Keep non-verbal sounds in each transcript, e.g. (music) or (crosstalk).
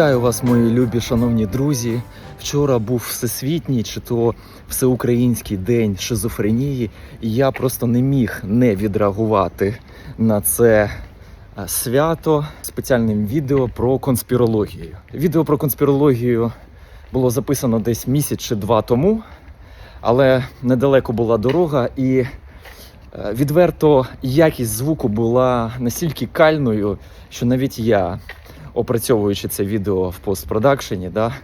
Вітаю вас, мої любі шановні друзі. Вчора був всесвітній чи то всеукраїнський день шизофренії, і я просто не міг не відреагувати на це е, свято спеціальним відео про конспірологію. Відео про конспірологію було записано десь місяць чи два тому, але недалеко була дорога і. е, Відверто якість звуку була настільки кальною, що навіть я опрацьовуючи це відео в постпродакшені, да,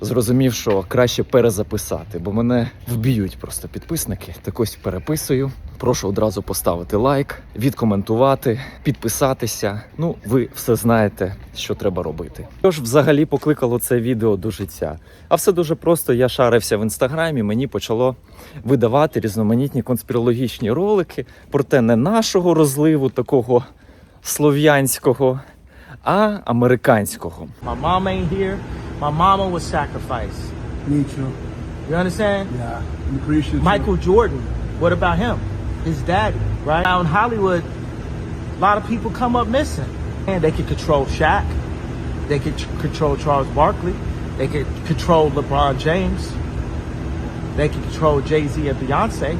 зрозумів, що краще перезаписати, бо мене вб'ють просто підписники. Так ось переписую. Прошу одразу поставити лайк, відкоментувати, підписатися. Ну, ви все знаєте, що треба робити. Що ж взагалі покликало це відео до життя? А все дуже просто. Я шарився в інстаграмі, мені почало видавати різноманітні конспірологічні ролики, проте не нашого розливу, такого слов'янського, а американського. My mom ain't here. My mama was sacrificed. Me too. You understand? Yeah. I'm appreciative. Michael Jordan. What about him? His daddy, right? Now in Hollywood, a lot of people come up missing. And they could control Shaq. They could ch- control Charles Barkley. They could control LeBron James. They could control Jay Z and Beyonce.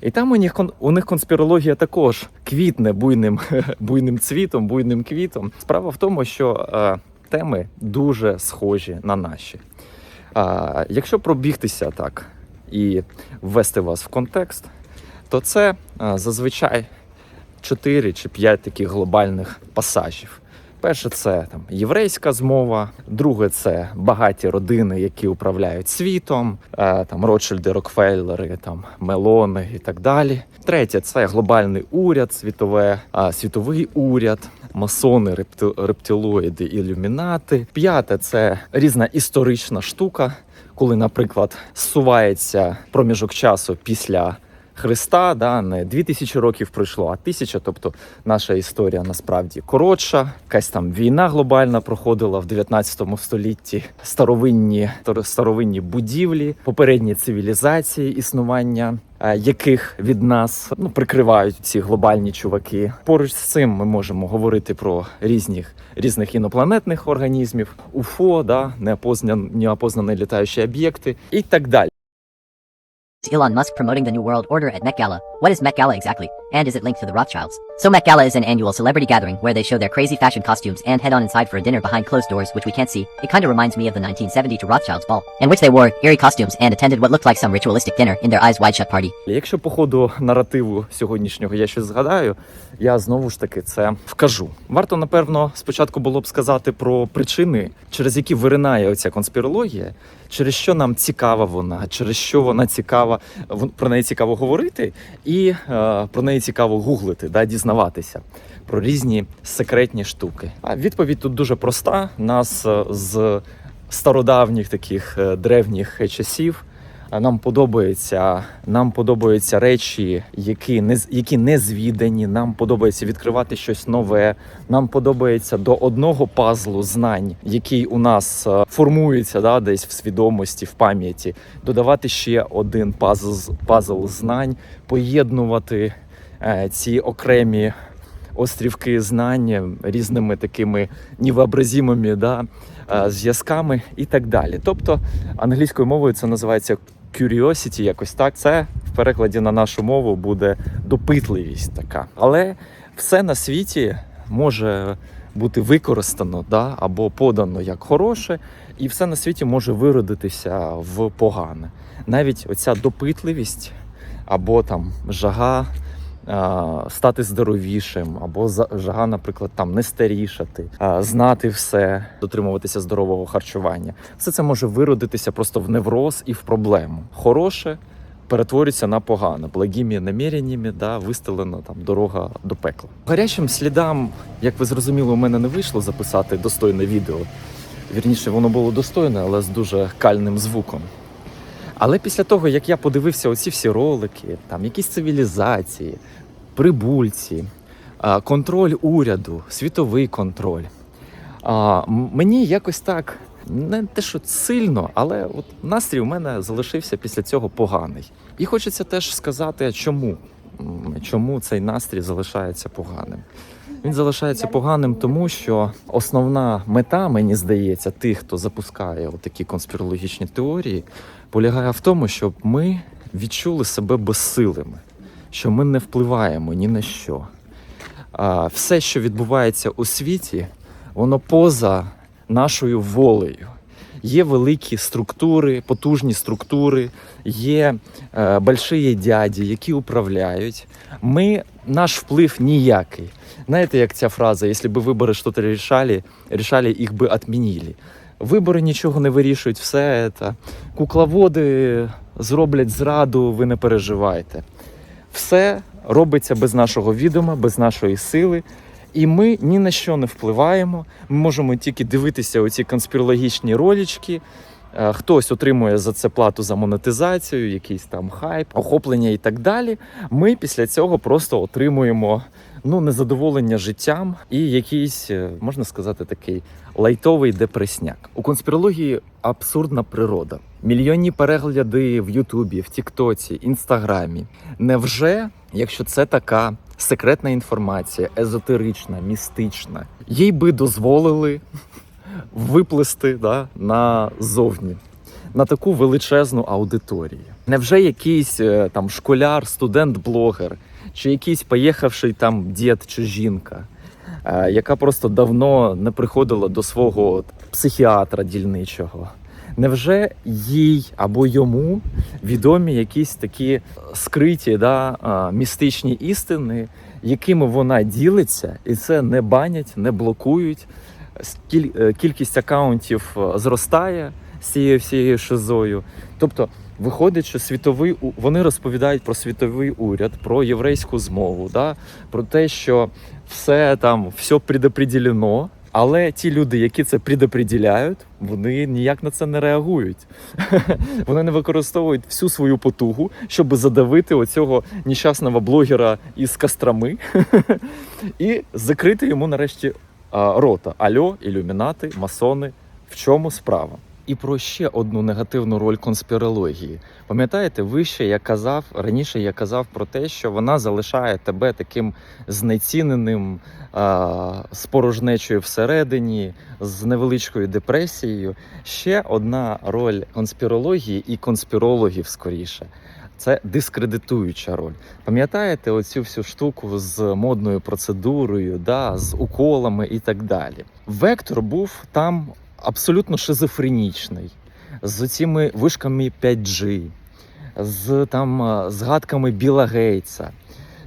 І там у них у них конспірологія також квітне буйним (laughs) буйним цвітом, буйним квітом. Справа в тому, що е, теми дуже схожі на наші. А, якщо пробігтися так і ввести вас в контекст, то це е, зазвичай 4 чи 5 таких глобальних пасажів. Перше це там єврейська змова, друге це багаті родини, які управляють світом, е, там Ротшильди, Рокфеллери, там Мелони і так далі. Третє це глобальний уряд, світове, а, світовий уряд, масони, репти- рептилоїди, ілюмінати. П'яте це різна історична штука, коли, наприклад, зсувається проміжок часу після Христа, да, не 2000 років пройшло, а тисяча. Тобто наша історія насправді коротша. Якась там війна глобальна проходила в 19 столітті. Старовинні старовинні будівлі, попередні цивілізації існування. е, Яких від нас ну прикривають ці глобальні чуваки? Поруч з цим ми можемо говорити про різних різних інопланетних організмів, УФО, да, неопознані, неопознані літаючі об'єкти і так далі. Elon Musk promoting the New World Order at Met Gala. What is Met Gala exactly? And is it linked to the Rothschilds? So Met Gala is an annual celebrity gathering where they show their crazy fashion costumes and head on inside for a dinner behind closed doors which we can't see. It kinda reminds me of the 1972 Rothschilds ball, in which they wore eerie costumes and attended what looked like some ritualistic dinner in their eyes wide shut party. Якщо по ходу наративу сьогоднішнього я щось згадаю, я знову ж таки це вкажу. Варто напевно спочатку було б сказати про причини, через які виринає оця конспірологія, через що нам цікава вона, через що вона цікава, про неї цікаво говорити, і е, про неї цікаво гуглити, да, дізнаватися про різні секретні штуки. А відповідь тут дуже проста. Нас е, з стародавніх таких е, древніх часів. А Нам подобається, нам подобаються речі, які не які не звідані. Нам подобається відкривати щось нове. Нам подобається до одного пазлу знань, який у нас е, формується да, десь в свідомості, в пам'яті, додавати ще один пазл, пазл знань, поєднувати е, ці окремі острівки знань різними такими невообразимими да, е, зв'язками і так далі. Тобто англійською мовою це називається curiosity, якось так. Це в перекладі на нашу мову буде допитливість така. Але все на світі може бути використано да, або подано як хороше, і все на світі може виродитися в погане. Навіть оця допитливість або там жага стати здоровішим, або жага, наприклад, там не старішати, знати все, дотримуватися здорового харчування. Все це може виродитися просто в невроз і в проблему. Хороше перетворюється на погане, благими наміреннями, да, вистелена там дорога до пекла. Гарячим слідам, як ви зрозуміли, у мене не вийшло записати достойне відео. Вірніше, воно було достойне, але з дуже кальним звуком. Але після того, як я подивився оці всі ролики, там якісь цивілізації, прибульці, контроль уряду, світовий контроль, мені якось так не те, що сильно, але от настрій у мене залишився після цього поганий. І хочеться теж сказати, чому, чому цей настрій залишається поганим. Він залишається поганим, тому що основна мета, мені здається, тих, хто запускає такі конспірологічні теорії, полягає в тому, щоб ми відчули себе безсилими, що ми не впливаємо ні на що. Все, що відбувається у світі, воно поза нашою волею. Є великі структури, потужні структури, є е, больші дяді, які управляють. Ми, наш вплив ніякий. Знаєте, як ця фраза, якщо б вибори щось рішали, рішали, їх би відмінили. Вибори нічого не вирішують, все це. Кукловоди зроблять зраду, ви не переживайте. Все робиться без нашого відома, без нашої сили. І ми ні на що не впливаємо. Ми можемо тільки дивитися оці конспірологічні ролічки. Е, Хтось отримує за це плату за монетизацію, якийсь там хайп, охоплення і так далі. Ми після цього просто отримуємо ну, незадоволення життям і якийсь, е, можна сказати, такий лайтовий депресняк. У конспірології абсурдна природа. Мільйонні перегляди в Ютубі, в Тіктоці, Інстаграмі. Невже, якщо це така секретна інформація, езотерична, містична, їй би дозволили (laughs) виплести да, назовні на таку величезну аудиторію. Невже якийсь е, там школяр, студент-блогер, чи якийсь поїхавший там дід чи жінка, яка просто давно не приходила до свого психіатра дільничого? Невже їй або йому відомі якісь такі скриті да, містичні істини, якими вона ділиться, і це не банять, не блокують. Е, Кількість акаунтів е, зростає з цією всією шизою. Тобто, виходить, що світовий вони розповідають про світовий уряд, про єврейську змову, да, про те, що все там все предопределено. Але ті люди, які це предопределяють, вони ніяк на це не реагують. (laughs) Вони не використовують всю свою потугу, щоб задавити оцього нещасного блогера із Кострами (laughs) і закрити йому нарешті рота. Альо, ілюмінати, масони. В чому справа? І про ще одну негативну роль конспірології. Пам'ятаєте, вище я казав раніше. Я казав про те, що вона залишає тебе таким знеціненим, з порожнечою всередині, з невеличкою депресією. Ще одна роль конспірології і конспірологів скоріше. Це дискредитуюча роль. Пам'ятаєте оцю всю штуку з модною процедурою, да, з уколами і так далі. Вектор був там абсолютно шизофренічний, з цими вишками 5G, з там е, згадками Біла Гейтса,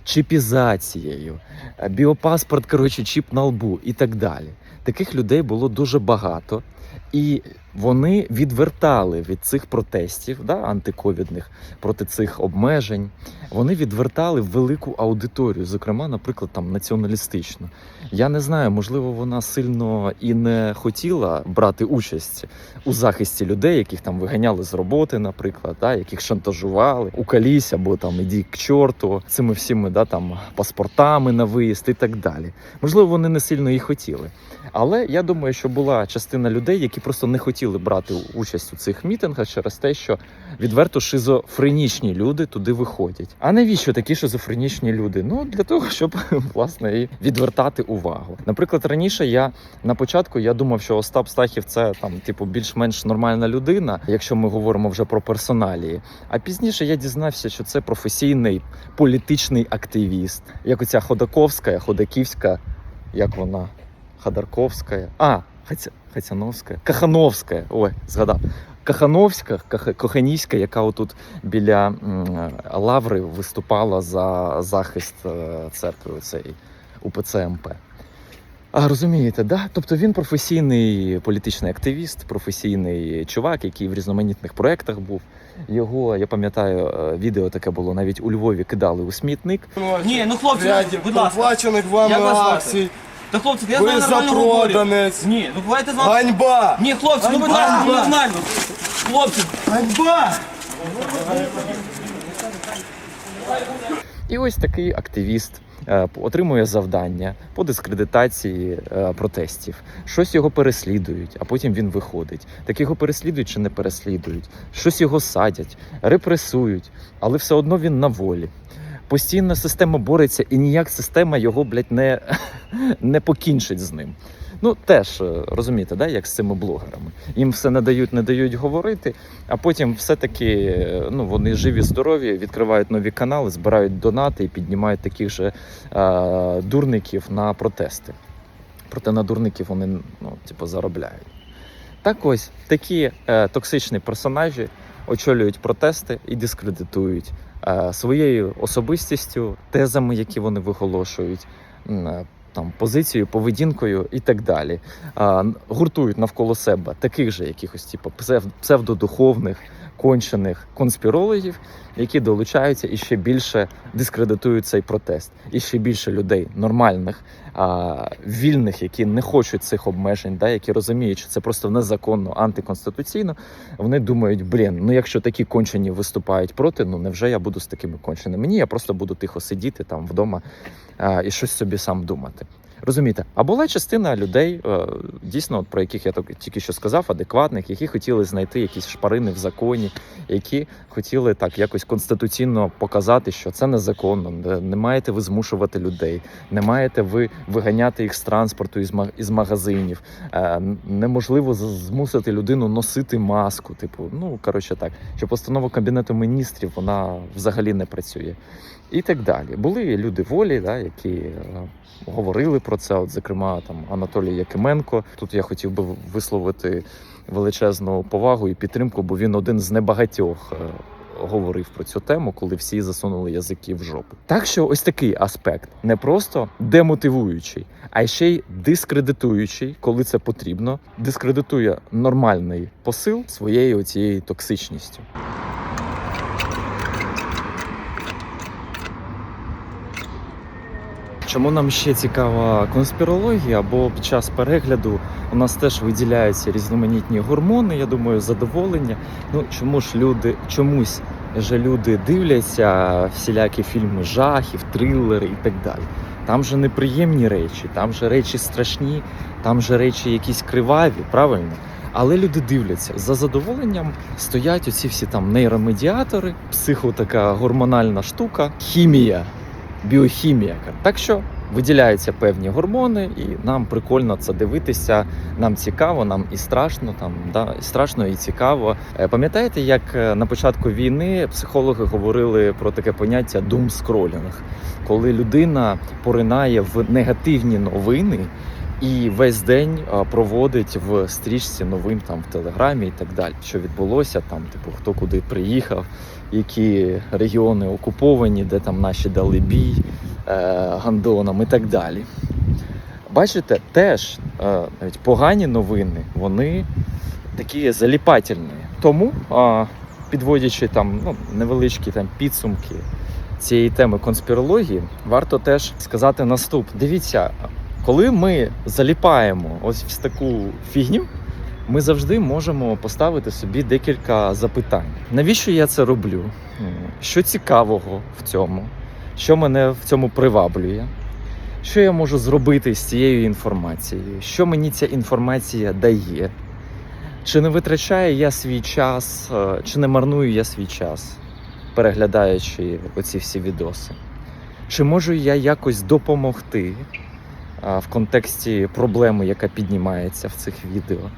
чіпізацією, е, біопаспорт, коротше, чіп на лбу і так далі. Таких людей було дуже багато. І вони відвертали від цих протестів, да, антиковідних проти цих обмежень. Вони відвертали велику аудиторію, зокрема, наприклад, там націоналістичну. Я не знаю, можливо, вона сильно і не хотіла брати участь у захисті людей, яких там виганяли з роботи, наприклад, да, яких шантажували, укалісь або там іди к чорту, цими всіми да, там паспортами на виїзд і так далі. Можливо, вони не сильно і хотіли. Але я думаю, що була частина людей, які просто не хотіли брати участь у цих мітингах через те, що відверто шизофренічні люди туди виходять. А навіщо такі шизофренічні люди? Ну для того, щоб (laughs) власне і відвертати увагу. Наприклад, раніше я на початку я думав, що Остап Стахів це там, типу, більш-менш нормальна людина, якщо ми говоримо вже про персоналії. А пізніше я дізнався, що це професійний політичний активіст, як оця Ходаковська, Ходаківська, як вона. Ходорковська. А, Хаця... Хацяновська. Кахановська. Ой, згадав. Кахановська, Коханівська, яка отут біля Лаври виступала за захист е, церкви цієї УПЦ МП. А розумієте, да? Тобто він професійний політичний активіст, професійний чувак, який в різноманітних проєктах був. Його, я пам'ятаю, е, відео таке було навіть у Львові кидали у смітник. Ні, ну хлопці, будь ласка. звати? акцій. Та хлопці, я Ви знаю нормально говорю. запроданець. Ні, ну давайте з вами. Ганьба! Ні, хлопці, ну будь ласка, ну нормально. Хлопці, Ганьба! І ось такий активіст е, отримує завдання по дискредитації е, протестів. Щось його переслідують, а потім він виходить. Так його переслідують чи не переслідують? Щось його садять, репресують, але все одно він на волі. Постійно система бореться, і ніяк система його, блядь, не, не покінчить з ним. Ну, теж е, розумієте, да, як з цими блогерами. Їм все не дають, не дають говорити, а потім все-таки е, ну, вони живі, здорові, відкривають нові канали, збирають донати і піднімають таких же е, дурників на протести. Проте на дурників вони ну, типу, заробляють. Так ось такі е, токсичні персонажі очолюють протести і дискредитують своєю особистістю, тезами, які вони виголошують, е, там позицією, поведінкою і так далі. А, гуртують навколо себе таких же якихось типу, псев, псевдодуховних, кончених конспірологів, які долучаються і ще більше дискредитують цей протест. І ще більше людей нормальних, а, вільних, які не хочуть цих обмежень, да, які розуміють, що це просто незаконно, антиконституційно. Вони думають, блін, ну якщо такі кончені виступають проти, ну невже я буду з такими конченими? Ні, я просто буду тихо сидіти там вдома а, і щось собі сам думати. Розумієте, а була частина людей, е, дійсно, про яких я так- тільки що сказав, адекватних, які хотіли знайти якісь шпарини в законі, які хотіли так якось конституційно показати, що це незаконно, не- маєте ви змушувати людей, не маєте ви виганяти їх з транспорту із, магазинів. Е, Неможливо змусити людину носити маску. Типу, ну коротше так, що постанова кабінету міністрів вона взагалі не працює. І так далі. Були люди волі, да, які е, говорили про це. От, зокрема, там Анатолій Якименко. Тут я хотів би висловити величезну повагу і підтримку, бо він один з небагатьох. е, Говорив про цю тему, коли всі засунули язики в жопу. Так що ось такий аспект не просто демотивуючий, а ще й дискредитуючий, коли це потрібно, дискредитує нормальний посил своєю оцією токсичністю. Чому нам ще цікава конспірологія? Бо під час перегляду у нас теж виділяються різноманітні гормони. Я думаю, задоволення. Ну чому ж люди чомусь же люди дивляться всілякі фільми жахів, трилери і так далі. Там же неприємні речі, там же речі страшні, там же речі якісь криваві, правильно? Але люди дивляться за задоволенням стоять оці всі там нейромедіатори, психо така гормональна штука, хімія біохімія. Так що виділяються певні гормони, і нам прикольно це дивитися. Нам цікаво, нам і страшно, там да, і страшно, і цікаво. Е, Пам'ятаєте, як е, на початку війни психологи говорили про таке поняття думскролінг, коли людина поринає в негативні новини. І весь день проводить в стрічці новин там в телеграмі і так далі, що відбулося там, типу, хто куди приїхав, які регіони окуповані, де там наші дали бій е, гандонам і так далі. Бачите, теж е, навіть погані новини, вони такі заліпательні. Тому, е, підводячи там ну, невеличкі там підсумки цієї теми конспірології, варто теж сказати наступне. Дивіться, коли ми заліпаємо ось в таку фігню, ми завжди можемо поставити собі декілька запитань. Навіщо я це роблю? Що цікавого в цьому? Що мене в цьому приваблює? Що я можу зробити з цією інформацією? Що мені ця інформація дає? Чи не витрачаю я свій час, е, чи не марную я свій час, переглядаючи оці всі відоси? Чи можу я якось допомогти в контексті проблеми, яка піднімається в цих відео?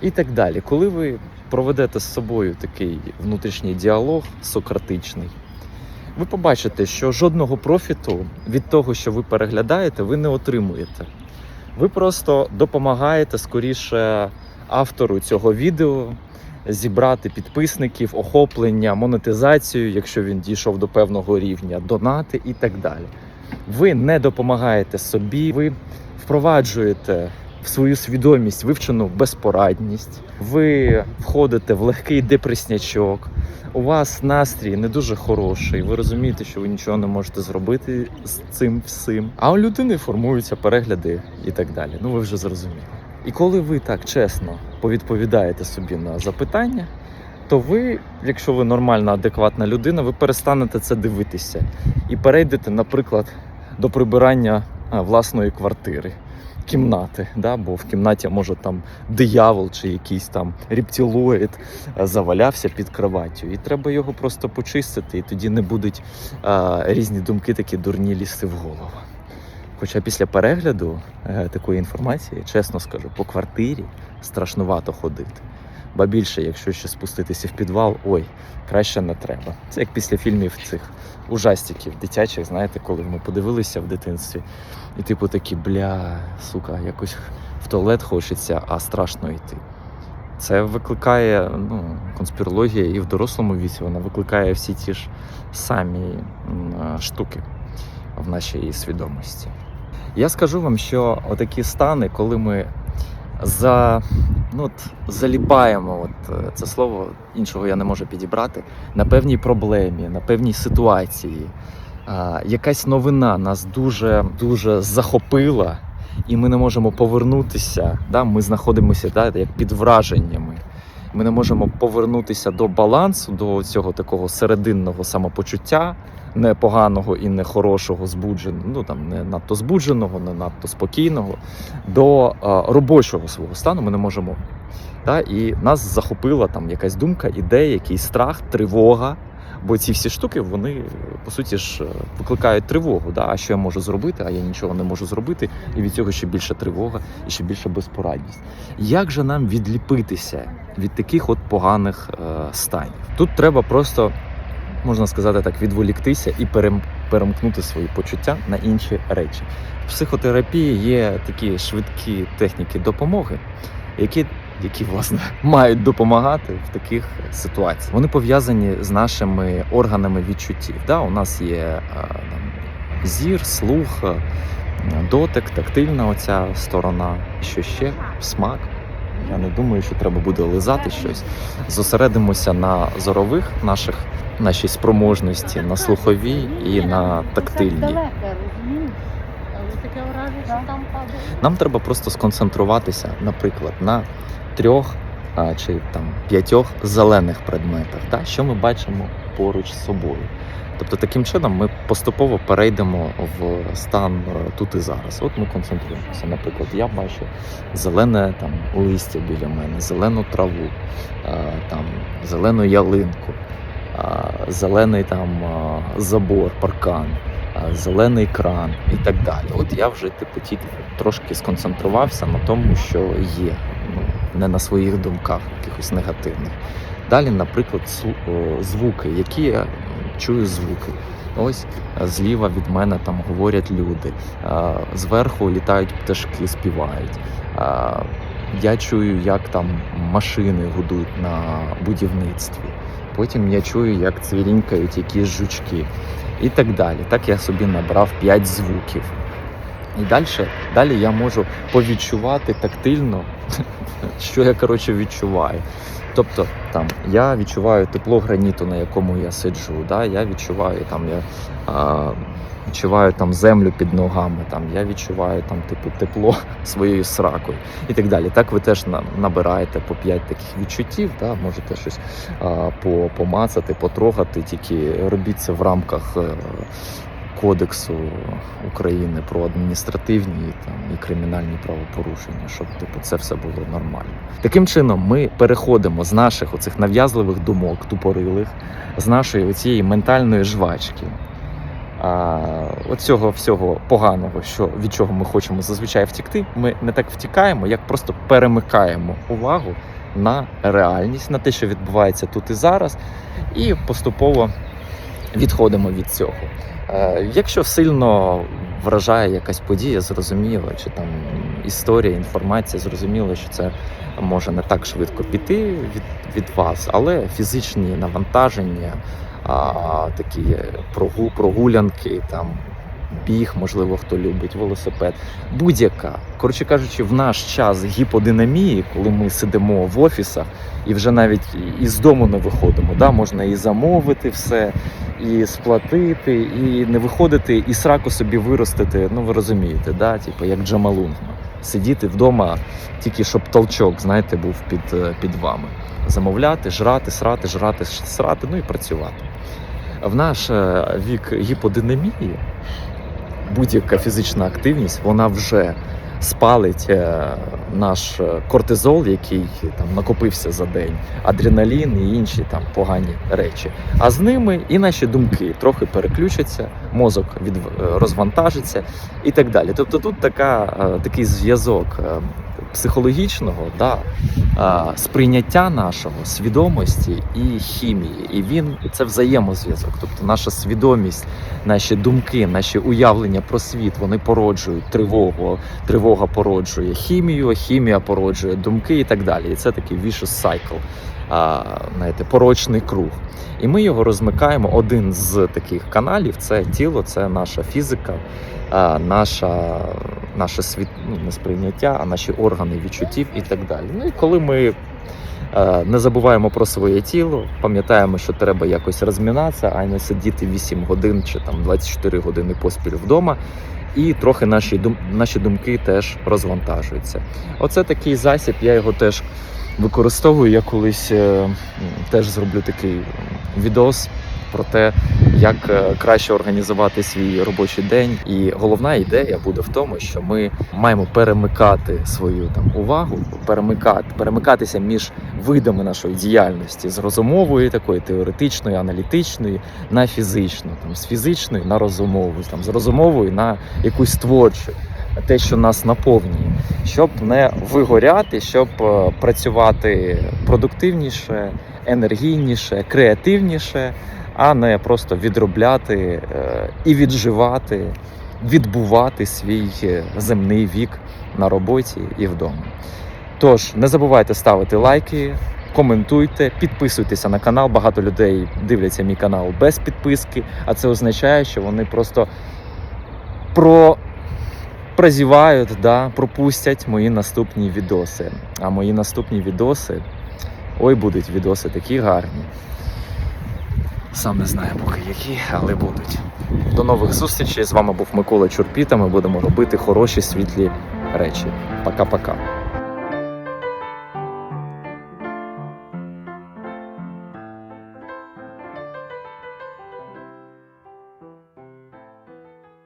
І так далі. Коли ви проведете з собою такий внутрішній діалог сократичний, ви побачите, що жодного профіту від того, що ви переглядаєте, ви не отримуєте. Ви просто допомагаєте скоріше автору цього відео зібрати підписників, охоплення, монетизацію, якщо він дійшов до певного рівня, донати і так далі. Ви не допомагаєте собі, ви впроваджуєте в свою свідомість вивчену безпорадність, ви входите в легкий депреснячок, у вас настрій не дуже хороший, ви розумієте, що ви нічого не можете зробити з цим всім. А у людини формуються перегляди і так далі. Ну ви вже зрозуміли. І коли ви так чесно повідповідаєте собі на запитання, то ви, якщо ви нормальна, адекватна людина, ви перестанете це дивитися і перейдете, наприклад, до прибирання власної квартири. кімнати, да? бо в кімнаті може там диявол чи якийсь там рептилоїд завалявся під кроваттю. І треба його просто почистити, і тоді не будуть е, різні думки такі дурні лізти в голову. Хоча після перегляду е, такої інформації, чесно скажу, по квартирі страшнувато ходити. Ба більше, якщо ще спуститися в підвал, ой, краще не треба. Це як після фільмів цих ужастиків дитячих, знаєте, коли ми подивилися в дитинстві, і типу такі, бля, сука, якось в туалет хочеться, а страшно йти. Це викликає ну, конспірологія і в дорослому віці вона викликає всі ті ж самі штуки в нашій свідомості. Я скажу вам, що отакі стани, коли ми за, ну, от, заліпаємо, от, е, це слово іншого я не можу підібрати, на певній проблемі, на певній ситуації. А, якась новина нас дуже, дуже захопила, і ми не можемо повернутися. Да? Ми знаходимося да, як під враженнями. Ми не можемо повернутися до балансу, до цього такого серединного самопочуття, не поганого і не хорошого, збудженого, ну там не надто збудженого, не надто спокійного, до е, робочого свого стану ми не можемо. Та? І нас захопила там якась думка, ідея, якийсь страх, тривога. Бо ці всі штуки вони по суті ж е, викликають тривогу. Да? А що я можу зробити? А я нічого не можу зробити, і від цього ще більша тривога і ще більша безпорадність. Як же нам відліпитися від таких от поганих е, станів? Тут треба просто можна сказати так, відволіктися і перем, перемкнути свої почуття на інші речі. В психотерапії є такі швидкі техніки допомоги, які, які власне (laughs) мають допомагати в таких ситуаціях. Вони пов'язані з нашими органами відчуттів. Да? У нас є е, там, зір, слух, е, дотик, тактильна оця сторона, що ще смак. Я не думаю, що треба буде лизати щось. Зосередимося на зорових наших нашій спроможності, на слуховій і на тактильній. Там падає. Нам треба просто сконцентруватися, наприклад, на трьох а, чи там п'ятьох зелених предметах, та, що ми бачимо поруч з собою. Тобто таким чином ми поступово перейдемо в стан е, тут і зараз. От ми концентруємося. Наприклад, я бачу зелене там листя біля мене, зелену траву, е, там зелену ялинку, е, зелений там забор, паркан, зелений кран і так далі. От я вже типу тільки трошки сконцентрувався на тому, що є, ну не на своїх думках, якихось негативних. Далі, наприклад, звуки, які я чую звуки. Ось е, зліва від мене там говорять люди, е, зверху літають пташки, співають. Е, Я чую, як там машини гудуть на будівництві. Потім я чую, як цвірінькають якісь жучки і так далі. Так я собі набрав 5 звуків. І далі, далі я можу повідчувати тактильно, (laughs) що я коротше відчуваю. Тобто там я відчуваю тепло граніту, на якому я сиджу. Да? Я відчуваю там, я а, відчуваю там землю під ногами, там я відчуваю там типу тепло (laughs) своєю сракою і так далі. Так ви теж на- набираєте по 5 таких відчуттів, да? можете щось а, по, помацати, потрогати, тільки робіть це в рамках. Кодексу України про адміністративні там і кримінальні правопорушення, щоб типу це все було нормально. Таким чином, ми переходимо з наших оцих нав'язливих думок, тупорилих, з нашої оцієї ментальної жвачки. А, оцього всього поганого, що від чого ми хочемо зазвичай втікти, ми не так втікаємо, як просто перемикаємо увагу на реальність, на те, що відбувається тут і зараз, і поступово відходимо від цього. Е, Якщо сильно вражає якась подія, зрозуміло, чи там історія, інформація, зрозуміло, що це може не так швидко піти від, від вас, але фізичні навантаження, а, такі прогу, прогулянки, там біг, можливо, хто любить велосипед, будь-яка. Коротше кажучи, в наш час гіподинамії, коли ми сидимо в офісах і вже навіть із дому не виходимо, да, можна і замовити все, і сплатити, і не виходити, і сраку собі виростити. Ну ви розумієте, да? типу, як Джамалунгма. Сидіти вдома, тільки щоб толчок, знаєте, був під, е, під вами. Замовляти, жрати, срати, жрати, срати, ну і працювати. В наш е, вік гіподинамії будь-яка фізична активність вона вже спалить е, наш е, кортизол, який там накопився за день, адреналін і інші там погані речі. А з ними і наші думки трохи переключаться, мозок від е, розвантажиться і так далі. Тобто тут така, е, такий зв'язок психологічного да, сприйняття нашого свідомості і хімії. І він це взаємозв'язок. Тобто наша свідомість, наші думки, наші уявлення про світ вони породжують тривогу. Тривога породжує хімію, хімія породжує думки і так далі. І це такий vicious cycle, а, знаєте, порочний круг. І ми його розмикаємо. Один з таких каналів це тіло, це наша фізика, наша, наше світ, ну, не сприйняття, а наші органи відчуттів і так далі. Ну і коли ми е, не забуваємо про своє тіло, пам'ятаємо, що треба якось розмінатися, а не сидіти 8 годин чи там 24 години поспіль вдома. І трохи наші дум, наші думки теж розвантажуються. Оце такий засіб, я його теж використовую. Я колись е, теж зроблю такий відос про те, як е, краще організувати свій робочий день. І головна ідея буде в тому, що ми маємо перемикати свою там увагу, перемикати, перемикатися між видами нашої діяльності з розумової, такої теоретичної, аналітичної на фізичну, там з фізичної на розумову, там з розумової на якусь творчу. Те, що нас наповнює, щоб не вигоряти, щоб е, працювати продуктивніше, енергійніше, креативніше, а не просто відробляти е, і відживати, відбувати свій е, земний вік на роботі і вдома. Тож не забувайте ставити лайки, коментуйте, підписуйтеся на канал. Багато людей дивляться мій канал без підписки, а це означає, що вони просто про. Прозівають, да, пропустять мої наступні відоси. А мої наступні відоси, ой, будуть відоси такі гарні. Сам не знаю поки які, але будуть. До нових зустрічей. З вами був Микола Чурпіта. Ми будемо робити хороші світлі речі. Пока-пока.